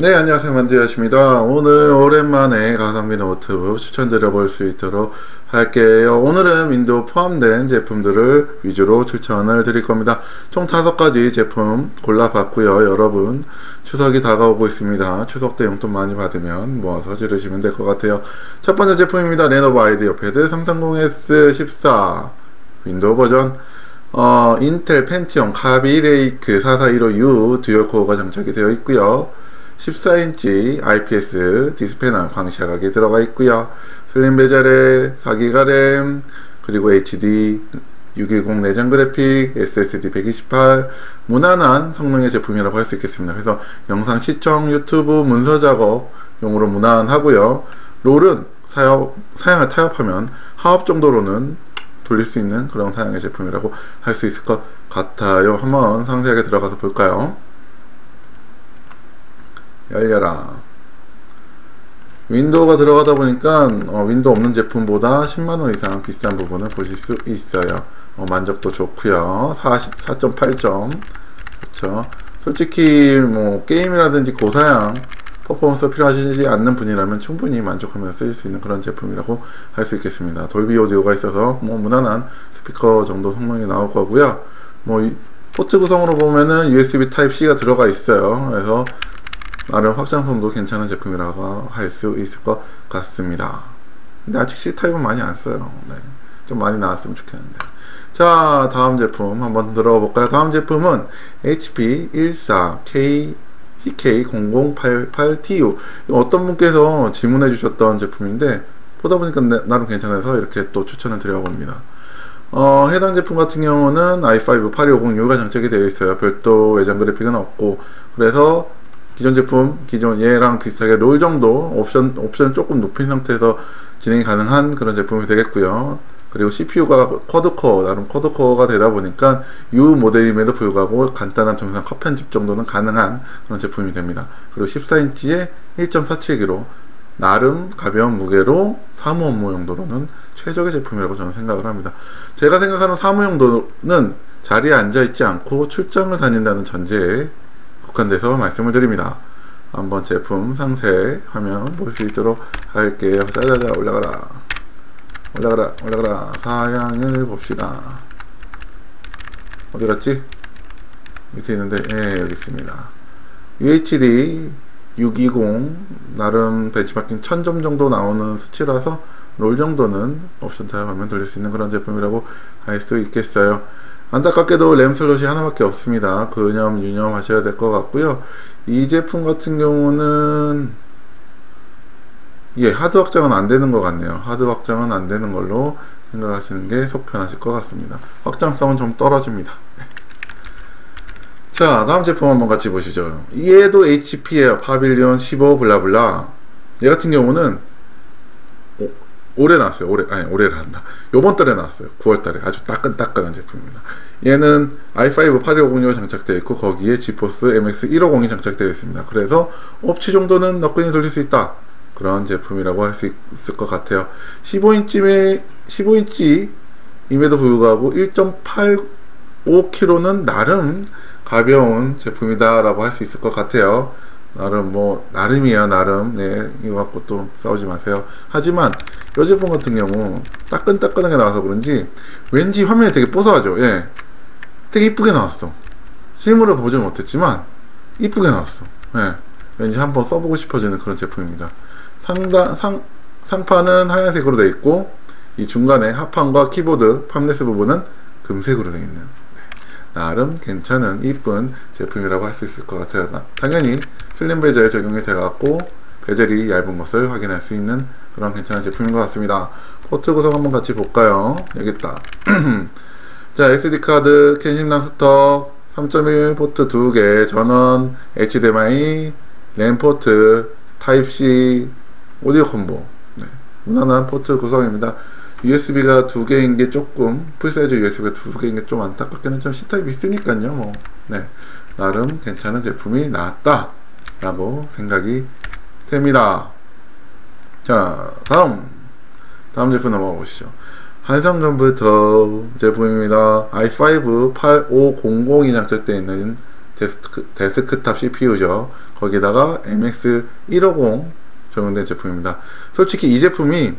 네 안녕하세요. 만두야십니다. 오늘 오랜만에 가성비 노트북 추천드려 볼 수 있도록 할게요. 오늘은 윈도우 포함된 제품들을 위주로 추천을 드릴 겁니다. 총 다섯 가지 제품 골라봤고요. 여러분 추석이 다가오고 있습니다. 추석 때 용돈 많이 받으면 모아서 지르시면 될 것 같아요. 첫 번째 제품입니다. 레노버 아이디어 패드 330S14 윈도우 버전. 어, 인텔 펜티엄 카비레이크 4415U 듀얼 코어가 장착이 되어 있고요 14인치 IPS 디스플레이는 광시야각이 들어가 있고요 슬림 베젤에 4기가 램 그리고 HD 610 내장 그래픽, SSD 128 무난한 성능의 제품이라고 할 수 있겠습니다. 그래서 영상 시청, 유튜브, 문서 작업 용으로 무난하고요. 롤은 사용, 사양을 타협하면 하업 정도로는 돌릴 수 있는 그런 사양의 제품이라고 할 수 있을 것 같아요. 한번 상세하게 들어가서 볼까요? 열려라. 윈도우가 들어가다 보니까 어, 윈도우 없는 제품보다 10만원 이상 비싼 부분을 보실 수 있어요. 어, 만족도 좋고요. 4.8점 그렇죠 솔직히 뭐 게임이라든지 고사양 퍼포먼스 필요하시지 않는 분이라면 충분히 만족하면서 쓰일 수 있는 그런 제품이라고 할 수 있겠습니다. 돌비 오디오가 있어서 뭐 무난한 스피커 정도 성능이 나올 거고요. 뭐 포트 구성으로 보면은 USB Type-C가 들어가 있어요. 그래서 나름 확장성도 괜찮은 제품이라고 할 수 있을 것 같습니다. 근데 아직 C타입은 많이 안 써요. 네. 좀 많이 나왔으면 좋겠는데. 자, 다음 제품 한번 들어가 볼까요? 다음 제품은 HP 14K CK0088TU 어떤 분께서 질문해 주셨던 제품인데 보다 보니까 나름 괜찮아서 이렇게 또 추천을 드려봅니다. 어, 해당 제품 같은 경우는 i5 8250U가 장착이 되어 있어요. 별도 외장 그래픽은 없고 그래서 기존 제품, 기존 얘랑 비슷하게 롤 정도 옵션, 옵션 조금 높인 상태에서 진행이 가능한 그런 제품이 되겠고요. 그리고 CPU가 쿼드코어, 나름 쿼드코어가 되다 보니까 U 모델임에도 불구하고 간단한 동영상 컷 편집 정도는 가능한 그런 제품이 됩니다. 그리고 14인치에 1.47kg, 나름 가벼운 무게로 사무 업무 용도로는 최적의 제품이라고 저는 생각을 합니다. 제가 생각하는 사무 용도는 자리에 앉아 있지 않고 출장을 다닌다는 전제에 국한돼서 말씀을 드립니다. 한번 제품 상세 화면 볼 수 있도록 할게요. 짜자자 올라가라. 올라가라 올라가라 사양을 봅시다. 어디 갔지? 밑에 있는데 예 여기 있습니다. UHD 620 나름 벤치마킹 1000점 정도 나오는 수치라서 롤 정도는 옵션 타협하면 돌릴 수 있는 그런 제품이라고 할 수 있겠어요. 안타깝게도 램 슬롯이 하나밖에 없습니다. 그념 유념 하셔야 될 것 같고요. 이 제품 같은 경우는 예, 하드 확장은 안 되는 것 같네요. 하드 확장은 안 되는 걸로 생각하시는 게 속 편하실 것 같습니다. 확장성은 좀 떨어집니다. 네. 자, 다음 제품 한번 같이 보시죠. 얘도 HP에요. 파빌리온 15 블라블라. 얘 같은 경우는 올해 나왔어요. 올해 아니 올해를 한다. 요번 달에 나왔어요. 9월 달에 아주 따끈따끈한 제품입니다. 얘는 i5 8250이 장착되어 있고 거기에 지포스 MX 150이 장착되어 있습니다. 그래서 옵치 정도는 너끈히 돌릴 수 있다. 그런 제품이라고 할 수 있을 것 같아요. 15인치에 15인치임에도 불구하고 1.85kg는 나름 가벼운 제품이다라고 할 수 있을 것 같아요. 나름 뭐 나름이야 나름. 네 이거 갖고 또 싸우지 마세요. 하지만 이 제품 같은 경우 따끈따끈하게 나와서 그런지 왠지 화면이 되게 뽀사하죠. 예. 되게 이쁘게 나왔어. 실물을 보지 못했지만 이쁘게 나왔어. 예. 왠지 한번 써보고 싶어지는 그런 제품입니다. 상단 상 상판은 하얀색으로 되어 있고 이 중간에 하판과 키보드 팜레스 부분은 금색으로 되어 있는 나름 괜찮은 이쁜 제품이라고 할 수 있을 것 같아요. 당연히 슬림 베젤 적용이 돼갖고 베젤이 얇은 것을 확인할 수 있는 그런 괜찮은 제품인 것 같습니다. 포트 구성 한번 같이 볼까요? 여기 있다. 자, SD카드, 캔신랑 스톡, 3.1 포트 2개, 전원, HDMI, 램 포트, 타입C, 오디오 콤보. 네. 무난한 포트 구성입니다. USB가 두 개인 게 조금 풀사이즈 USB가 두 개인 게 좀 안타깝긴 하지만 C타입 있으니까요 뭐. 네. 나름 괜찮은 제품이 나왔다 라고 생각이 됩니다. 자 다음. 다음 제품 넘어가 보시죠. 한성 컴퓨터 제품입니다. i5 8500이 장착되어 있는 데스크, 데스크탑 CPU죠 거기다가 MX 150 적용된 제품입니다. 솔직히 이 제품이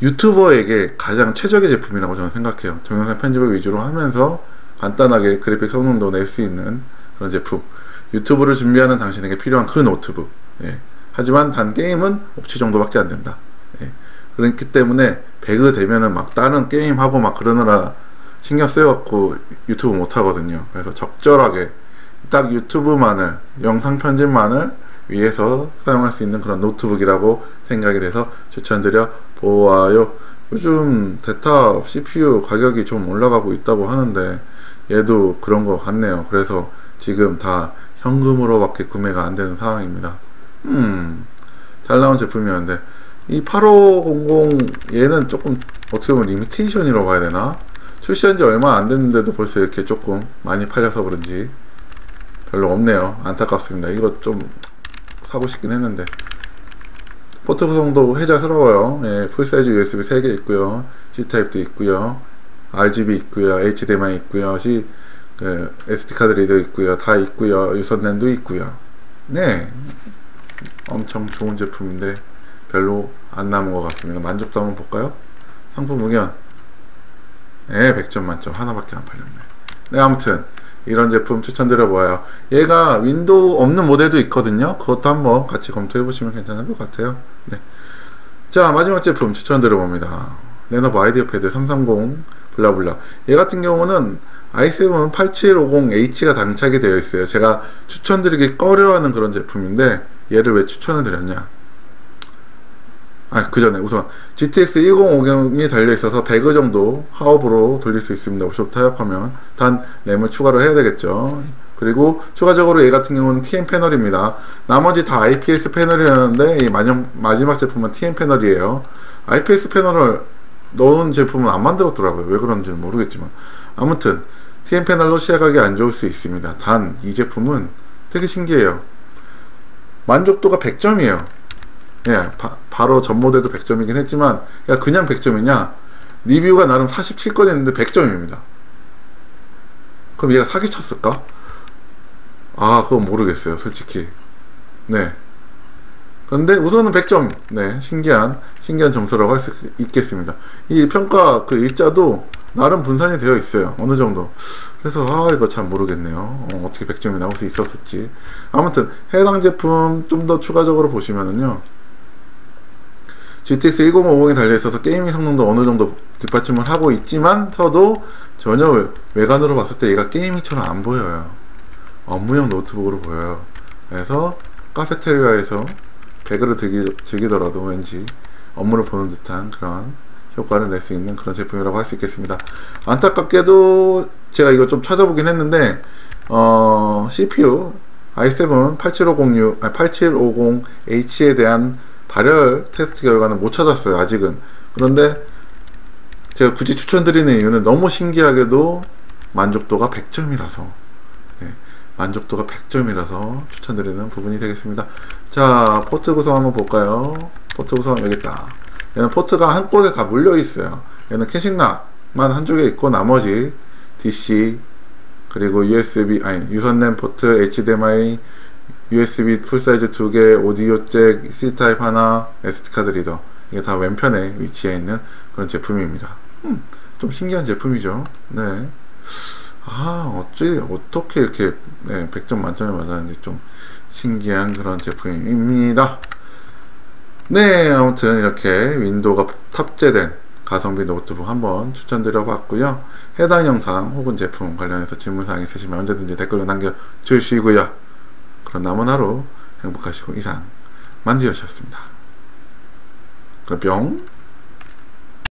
유튜버에게 가장 최적의 제품이라고 저는 생각해요. 동영상 편집을 위주로 하면서 간단하게 그래픽 성능도 낼 수 있는 그런 제품. 유튜브를 준비하는 당신에게 필요한 그 노트북. 예. 하지만 단 게임은 옵치 정도밖에 안 된다. 예. 그렇기 때문에 배그 되면은 막 다른 게임 하고 막 그러느라 신경 쓰여갖고 유튜브 못 하거든요. 그래서 적절하게 딱 유튜브만을 영상 편집만을 위해서 사용할 수 있는 그런 노트북이라고 생각이 돼서 추천드려 보아요. 요즘 데타 CPU 가격이 좀 올라가고 있다고 하는데 얘도 그런 것 같네요. 그래서 지금 다 현금으로밖에 구매가 안 되는 상황입니다. 음, 잘 나온 제품이었는데 이 8500 얘는 조금 어떻게 보면 리미테이션이라고 봐야 되나? 출시한 지 얼마 안 됐는데도 벌써 이렇게 조금 많이 팔려서 그런지 별로 없네요. 안타깝습니다. 이거 좀 사고 싶긴 했는데 포트 구성도 해자스러워요. 예, 풀사이즈 USB 3개 있고요. C타입도 있고요. RGB 있고요. HDMI 있고요. C, 그, SD카드 리더 있고요. 다 있고요. 유선랜도 있고요. 네. 엄청 좋은 제품인데 별로 안 남은 것 같습니다. 만족도 한번 볼까요? 상품 의견. 네, 100점 만점. 하나밖에 안 팔렸네. 네, 아무튼 이런 제품 추천드려 보아요. 얘가 윈도우 없는 모델도 있거든요. 그것도 한번 같이 검토해 보시면 괜찮을 것 같아요. 네. 자, 마지막 제품 추천드려 봅니다. 레노버 아이디어 패드 330 블라블라. 얘 같은 경우는 i7 8750H가 장착이 되어 있어요. 제가 추천드리기 꺼려하는 그런 제품인데 얘를 왜 추천을 드렸냐? 아, 그 전에 우선 GTX 1050이 달려 있어서 100의 정도 하업으로 돌릴 수 있습니다. 옵션 타협하면 단 램을 추가를 해야 되겠죠. 그리고 추가적으로 얘 같은 경우는 TN 패널입니다. 나머지 다 IPS 패널이었는데 이 마지막 제품은 TN 패널이에요. IPS 패널을 넣은 제품은 안 만들었더라고요. 왜 그런지는 모르겠지만 아무튼 TN 패널로 시야각이 안 좋을 수 있습니다. 단 이 제품은 되게 신기해요. 만족도가 100점이에요. 예, 바, 로 전 모델도 100점이긴 했지만 야 그냥 100점이냐? 리뷰가 나름 47건 했는데 100점입니다. 그럼 얘가 사기쳤을까? 아 그건 모르겠어요 솔직히. 네. 그런데 우선은 100점. 네 신기한 신기한 점수라고 할 수 있겠습니다. 이 평가 그 일자도 나름 분산이 되어 있어요 어느 정도. 그래서 아 이거 참 모르겠네요. 어, 떻게 100점이 나올 수 있었을지. 아무튼 해당 제품 좀 더 추가적으로 보시면은요 GTX 1050이 달려있어서 게이밍 성능도 어느 정도 뒷받침을 하고 있지만서도 전혀 외관으로 봤을 때 얘가 게이밍처럼 안 보여요. 업무용 노트북으로 보여요. 그래서 카페테리아에서 배그를 즐기, 즐기더라도 왠지 업무를 보는 듯한 그런 효과를 낼 수 있는 그런 제품이라고 할 수 있겠습니다. 안타깝게도 제가 이거 좀 찾아보긴 했는데 어, CPU i7 8750U, 아니 8750H에 대한 발열 테스트 결과는 못 찾았어요 아직은. 그런데 제가 굳이 추천드리는 이유는 너무 신기하게도 만족도가 100점이라서 네, 만족도가 100점이라서 추천드리는 부분이 되겠습니다. 자 포트 구성 한번 볼까요? 포트 구성 여기 있다. 얘는 포트가 한 곳에 다 물려 있어요. 얘는 캐싱락만 한쪽에 있고 나머지 DC 그리고 USB 아니 유선램 포트 HDMI USB 풀사이즈 2개, 오디오 잭, C타입 하나, SD카드 리더. 이게 다 왼편에 위치해 있는 그런 제품입니다. 음, 좀 신기한 제품이죠. 네. 아 어찌 어떻게 이렇게 네, 100점 만점에 맞았는지 좀 신기한 그런 제품입니다. 네 아무튼 이렇게 윈도우가 탑재된 가성비 노트북 한번 추천드려 봤고요. 해당 영상 혹은 제품 관련해서 질문사항 있으시면 언제든지 댓글로 남겨주시고요 그런 남은 하루 행복하시고 이상 만지여셨습니다. 그럼 뿅